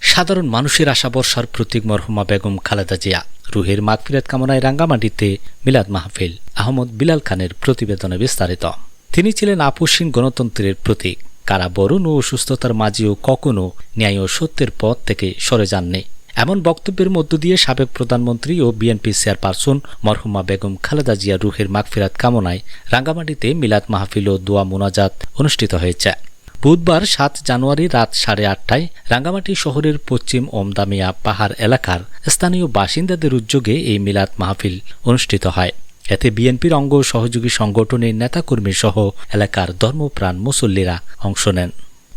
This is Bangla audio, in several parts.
সাধারণ মানুষের আশা বর্ষার প্রতীক মরহুমা বেগম খালেদা জিয়া। রুহের মাগফিরাত কামনায় রাঙ্গামাটিতে মিলাদ মাহফিল। আহমদ বিলাল খানের প্রতিবেদনে বিস্তারিত। তিনি ছিলেন আপসীন গণতন্ত্রের প্রতীক। কারা বরুণ ও অসুস্থতার মাঝেও কখনো ন্যায় ও সত্যের পথ থেকে সরে যাননি। এমন বক্তব্যের মধ্য দিয়ে সাবেক প্রধানমন্ত্রী ও বিএনপি চেয়ারপারসন মরহুমা বেগম খালেদা জিয়া রুহের মাগফিরাত কামনায় রাঙ্গামাটিতে মিলাদ মাহফিল ও দোয়া মোনাজাত অনুষ্ঠিত হয়েছে। বুধবার সাত জানুয়ারি রাত সাড়ে আটটায় রাঙ্গামাটি শহরের পশ্চিম ওমদামিয়া পাহাড় এলাকার স্থানীয় বাসিন্দাদের উদ্যোগে এই মিলাদ মাহফিল অনুষ্ঠিত হয়। এতে বিএনপির অঙ্গ সহযোগী সংগঠনের নেতাকর্মী সহ এলাকার ধর্মপ্রাণ মুসল্লিরা অংশ নেন।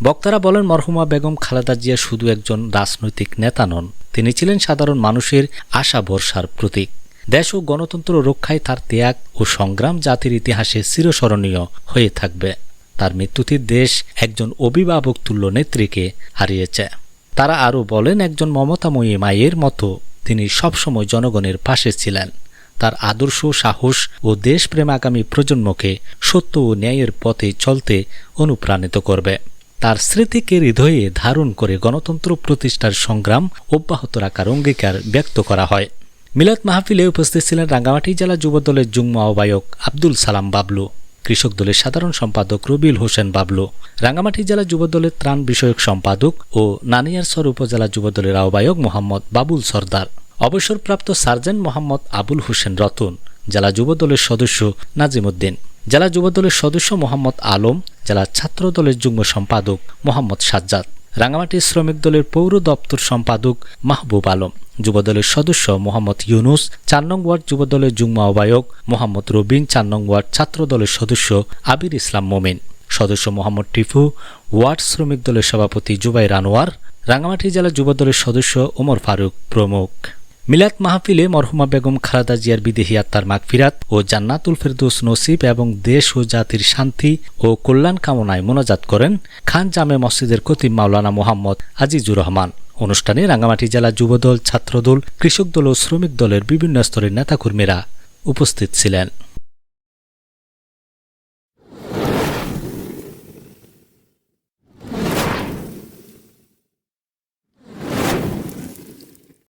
বক্তারা বলেন, মরহুমা বেগম খালেদা জিয়া শুধু একজন রাজনৈতিক নেতা নন তিনি ছিলেন সাধারণ মানুষের আশা ভরসার প্রতীক। দেশ ও গণতন্ত্র রক্ষায় তার ত্যাগ ও সংগ্রাম জাতির ইতিহাসে চিরস্মরণীয় হয়ে থাকবে। তার মৃত্যুতে দেশ একজন অভিভাবক তুল্য নেত্রীকে হারিয়েছে। তারা আরও বলেন, একজন মমতাময়ী মায়ের মতো তিনি সবসময় জনগণের পাশে ছিলেন। তার আদর্শ, সাহস ও দেশপ্রেম আগামী প্রজন্মকে সত্য ও ন্যায়ের পথে চলতে অনুপ্রাণিত করবে। তার স্মৃতিকে হৃদয়ে ধারণ করে গণতন্ত্র প্রতিষ্ঠার সংগ্রাম অব্যাহত রাখার অঙ্গীকার ব্যক্ত করা হয়। মিলাদ মাহফিলে উপস্থিত ছিলেন রাঙ্গামাটি জেলা যুবদলের যুগ্ম আহ্বায়ক আব্দুল সালাম বাবলু, কৃষক দলের সাধারণ সম্পাদক রবিউল হোসেন বাবলু, রাঙ্গামাটি জেলা যুবদলের ত্রাণ বিষয়ক সম্পাদক ও নানিয়ারসর উপজেলা যুবদলের আহ্বায়ক মোহাম্মদ বাবুল সর্দার। অবসরপ্রাপ্ত সার্জেন্ট মোহাম্মদ আবুল হোসেন রতন, জেলা যুবদলের সদস্য নাজিমুদ্দিন। জেলা যুবদলের সদস্য মোহাম্মদ আলম, জেলা ছাত্র দলের যুগ্ম সম্পাদক মোহাম্মদ সাজ্জাদ, রাঙ্গামাটি শ্রমিক দলের পৌর দপ্তর সম্পাদক মাহবুব আলম, যুবদলের সদস্য মোহাম্মদ ইউনুস, চার নং ওয়ার্ড যুবদলের যুগ্ম আহ্বায়ক মোহাম্মদ রবিন, চার নং ওয়ার্ড ছাত্র দলের সদস্য আবির ইসলাম মোমিন, সদস্য মোহাম্মদ টিফু, ওয়ার্ড শ্রমিক দলের সভাপতি জুবাই রানোয়ার রাঙ্গামাটি জেলা যুবদলের সদস্য ওমর ফারুক প্রমুখ। মিলাদ মাহফিলে মরহুমা বেগম খালেদা জিয়ার বিদেহী আত্মার মাগফিরাত ও জান্নাতুল ফেরদৌস নসিব এবং দেশ ও জাতির শান্তি ও কল্যাণ কামনায় মোনাজাত করেন খান জামে মসজিদের কতিব মাওলানা মোহাম্মদ আজিজুর রহমান। অনুষ্ঠানে রাঙ্গামাটি জেলা যুবদল, ছাত্রদল কৃষক দল ও শ্রমিক দলের বিভিন্ন স্তরের নেতাকর্মীরা উপস্থিত ছিলেন।